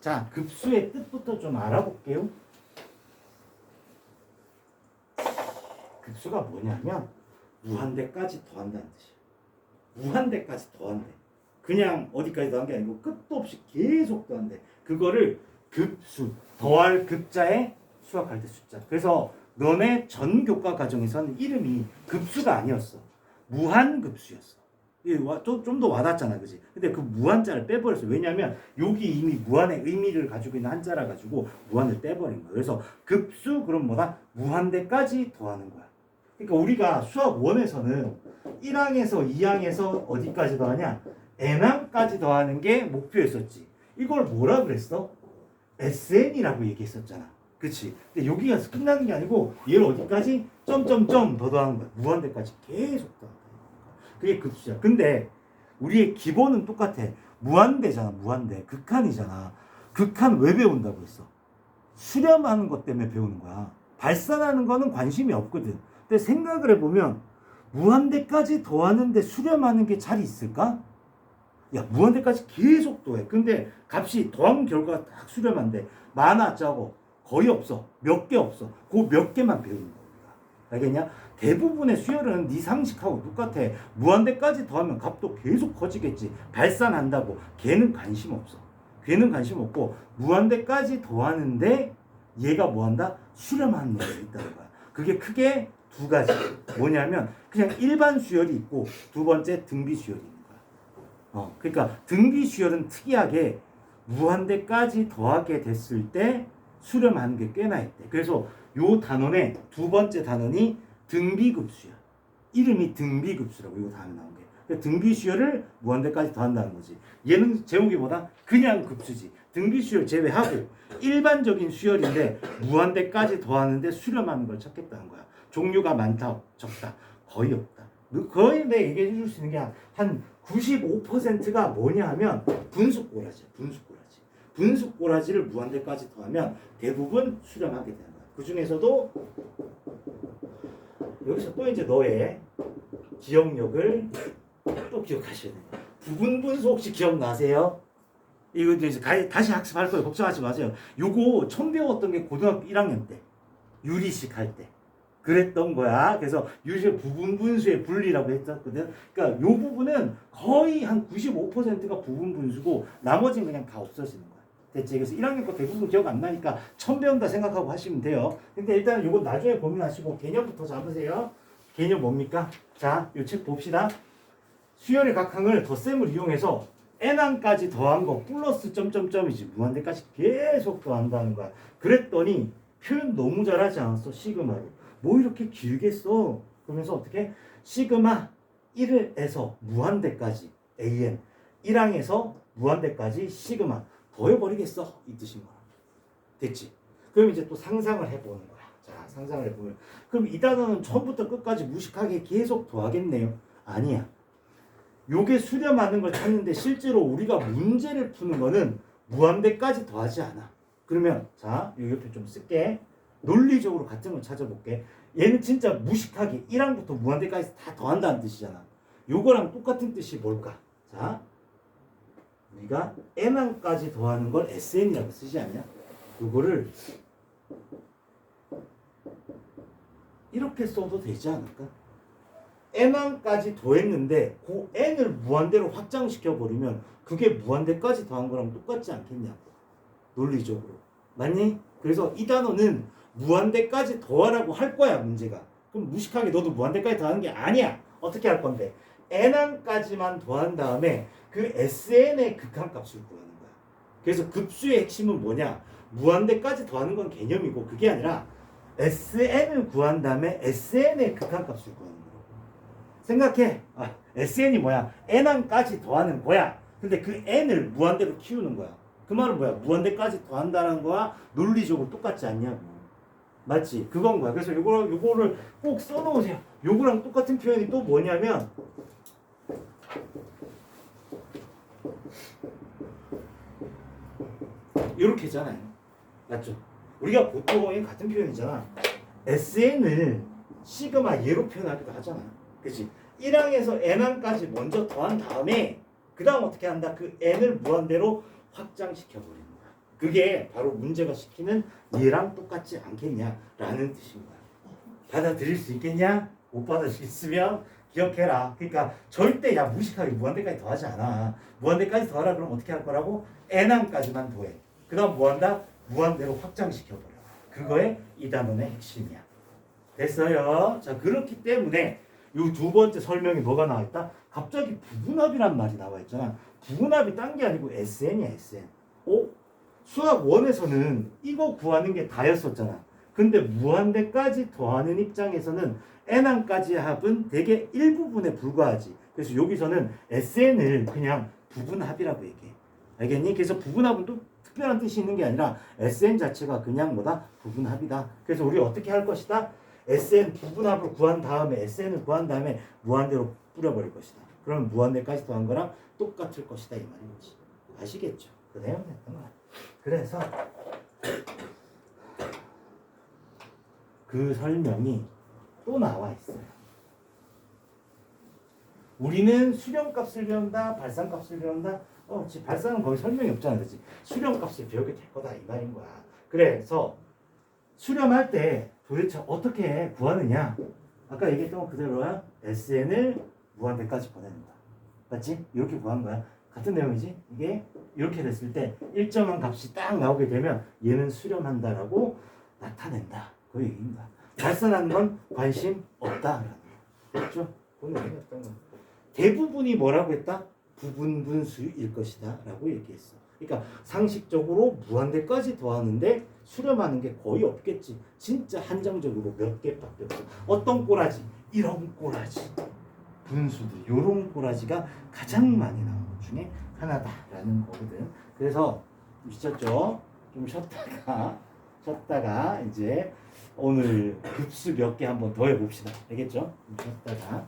자, 급수의 뜻부터 좀 알아볼게요. 급수가 뭐냐면 무한대까지 더한다는 뜻이에요. 무한대까지 더한대. 그냥 어디까지 더한 게 아니고 끝도 없이 계속 더한대. 그거를 급수, 더할 급자에 수학할 때 숫자. 그래서 너네 전 교과 과정에서는 이름이 급수가 아니었어. 무한급수였어. 좀더 와닿잖아, 그지? 근데 그 무한자를 빼버렸어. 왜냐면 여기 이미 무한의 의미를 가지고 있는 한자라 가지고 무한을 빼버린 거야. 그래서 급수 그럼 뭐다? 무한대까지 더하는 거야. 그러니까 우리가 수학 원에서는 1항에서 2항에서 어디까지 더하냐? n항까지 더하는 게 목표였었지. 이걸 뭐라 그랬어? SN이라고 얘기했었잖아. 그치? 근데 여기 가서 끝나는 게 아니고 얘를 어디까지? 점점점 더 더하는 거야. 무한대까지 계속 더한다. 그게 급수야. 근데 우리의 기본은 똑같아. 무한대잖아. 무한대. 극한이잖아. 극한 왜 배운다고 했어? 수렴하는 것 때문에 배우는 거야. 발산하는 거는 관심이 없거든. 근데 생각을 해보면 무한대까지 더하는데 수렴하는 게 잘 있을까? 야 무한대까지 계속 더해. 근데 값이 더한 결과가 딱 수렴한데 많아 적어 거의 없어. 몇 개 없어. 그 몇 개만 배우는 거야. 알겠냐? 대부분의 수열은 네 상식하고 똑같아. 무한대까지 더하면 값도 계속 커지겠지. 발산한다고. 걔는 관심 없어. 걔는 관심 없고 무한대까지 더하는데 얘가 뭐한다? 수렴하는 놈이 있다는 거야. 그게 크게 두 가지. 뭐냐면 그냥 일반 수열이 있고 두 번째 등비 수열이 있는 거야. 어, 그러니까 등비 수열은 특이하게 무한대까지 더하게 됐을 때 수렴하는 게 꽤나 있대. 그래서 요 단원의 두 번째 단원이 등비급수야. 이름이 등비급수라고 이거 다음에 나온 게. 그러니까 등비수열을 무한대까지 더한다는 거지. 얘는 제목이보다 그냥 급수지. 등비수열 제외하고 일반적인 수열인데 무한대까지 더하는데 수렴하는 걸 찾겠다는 거야. 종류가 많다, 적다, 거의 없다. 거의 내 얘기해 줄 수 있는 게 한 95%가 뭐냐 하면 분수꼬라지, 분수꼬라지. 분수 꼬라지를 무한대까지 더하면 대부분 수렴하게 되는 거야. 그 중에서도 여기서 또 이제 너의 기억력을 또 기억하셔야 돼요. 부분 분수 혹시 기억나세요? 이거 이제 가- 다시 학습할 거예요. 걱정하지 마세요. 요거 처음 배웠던 게 고등학교 1학년 때 유리식 할 때. 그랬던 거야. 그래서 유리식 부분 분수의 분리라고 했었거든. 그러니까 요 부분은 거의 한 95%가 부분 분수고 나머지는 그냥 다 없어지는 거야. 됐지? 그래서 1학년 거 대부분 기억 안 나니까 처음 배운다 생각하고 하시면 돼요. 근데 일단 요거 나중에 고민하시고 개념부터 잡으세요. 개념 뭡니까? 자, 요 책 봅시다. 수열의 각 항을 덧셈을 이용해서 n항까지 더한 거 플러스 점점점이지 무한대까지 계속 더한다는 거야. 그랬더니 표현 너무 잘하지 않았어 시그마로. 뭐 이렇게 길게 써? 그러면서 어떻게 시그마 1에서 무한대까지 an 1항에서 무한대까지 시그마 더해버리겠어 이 뜻인 거야. 됐지? 그럼 이제 또 상상을 해보는 거야. 자 상상을 해보면 그럼 이 단어는 처음부터 끝까지 무식하게 계속 더하겠네요. 아니야. 요게 수렴하는 걸 찾는데 실제로 우리가 문제를 푸는 거는 무한대까지 더하지 않아. 그러면 자, 요 옆에 좀 쓸게. 논리적으로 같은 걸 찾아볼게. 얘는 진짜 무식하게 1항부터 무한대까지 다 더한다는 뜻이잖아. 요거랑 똑같은 뜻이 뭘까? 자, 우리가 n항까지 더하는 걸 sn이라고 쓰지 않냐? 요거를 이렇게 써도 되지 않을까? n항까지 더했는데 그 n을 무한대로 확장시켜 버리면 그게 무한대까지 더한 거랑 똑같지 않겠냐고 논리적으로 맞니? 그래서 이 단어는 무한대까지 더하라고 할 거야 문제가 그럼 무식하게 너도 무한대까지 더하는 게 아니야 어떻게 할 건데 n항까지만 더한 다음에 그 sn의 극한값을 구하는 거야 그래서 급수의 핵심은 뭐냐 무한대까지 더하는 건 개념이고 그게 아니라 sn을 구한 다음에 sn의 극한값을 구하는 거야 생각해. 아, SN이 뭐야? n항까지 더하는 거야. 근데 그 n을 무한대로 키우는 거야. 그 말은 뭐야? 무한대까지 더한다는 거와 논리적으로 똑같지 않냐고. 맞지? 그건 거야. 그래서 요거, 요거를 꼭 써놓으세요. 요거랑 똑같은 표현이 또 뭐냐면, 이렇게 잖아요 맞죠? 우리가 보통 같은 표현이잖아. SN을 시그마 예로 표현하기도 하잖아. 그치? 1항에서 n항까지 먼저 더한 다음에 그 다음 어떻게 한다? 그 n을 무한대로 확장시켜 버리는 거야. 그게 바로 문제가 시키는 얘랑 똑같지 않겠냐라는 거야. 받아들일 수 있겠냐? 못 받아들였으면 기억해라. 그러니까 절대 야 무식하게 무한대까지 더하지 않아. 무한대까지 더하라 그러면 어떻게 할 거라고? n항까지만 더해. 그다음 뭐한다? 무한대로 확장시켜버려. 그거에 이 단원의 핵심이야. 됐어요. 자 그렇기 때문에 이 두 번째 설명이 뭐가 나와 있다? 갑자기 부분합이란 말이 나와 있잖아. 부분합이 딴 게 아니고 SN이야 SN. 어? 수학 원에서는 이거 구하는 게 다였었잖아. 근데 무한대까지 더하는 입장에서는 n항까지 합은 대개 일부분에 불과하지. 그래서 여기서는 SN을 그냥 부분합이라고 얘기해. 알겠니? 그래서 부분합은 또 특별한 뜻이 있는 게 아니라 SN 자체가 그냥 뭐다? 부분합이다. 그래서 우리 어떻게 할 것이다? SN 부분합을 구한 다음에 SN을 구한 다음에 무한대로 뿌려버릴 것이다. 그러면 무한대까지 더한 거랑 똑같을 것이다 이 말이지. 아시겠죠? 그 내용이었던 거야. 그래서 그 설명이 또 나와 있어요. 우리는 수렴값을 배운다, 발산값을 배운다. 어, 지 발산은 거기 설명이 없잖아, 그렇지? 수렴값을 배우게 될 거다 이 말인 거야. 그래서 수렴할 때 도대체 어떻게 구하느냐? 아까 얘기했던 거 그대로야. SN을 무한대까지 거야. 맞지? 이렇게 구한 거야. 같은 내용이지? 이게 이렇게 됐을 때 일정한 값이 딱 나오게 되면 얘는 수렴한다라고 나타낸다. 그 거야. 발산하는 건 관심? 그 내용이었던 거. 대부분이 뭐라고 했다? 부분 분수일 것이다 라고 얘기했어. 그러니까 상식적으로 무한대까지 더하는데 수렴하는 게 거의 없겠지. 진짜 한정적으로 몇 개밖에 없어. 어떤 꼬라지? 이런 꼬라지. 분수들, 요런 꼬라지가 가장 많이 나오는 것 중에 하나다라는 거거든. 그래서 미쳤죠? 좀 쉬었다가 쉬었다가 이제 오늘 급수 몇 개 한번 더 해봅시다. 알겠죠? 좀 쉬었다가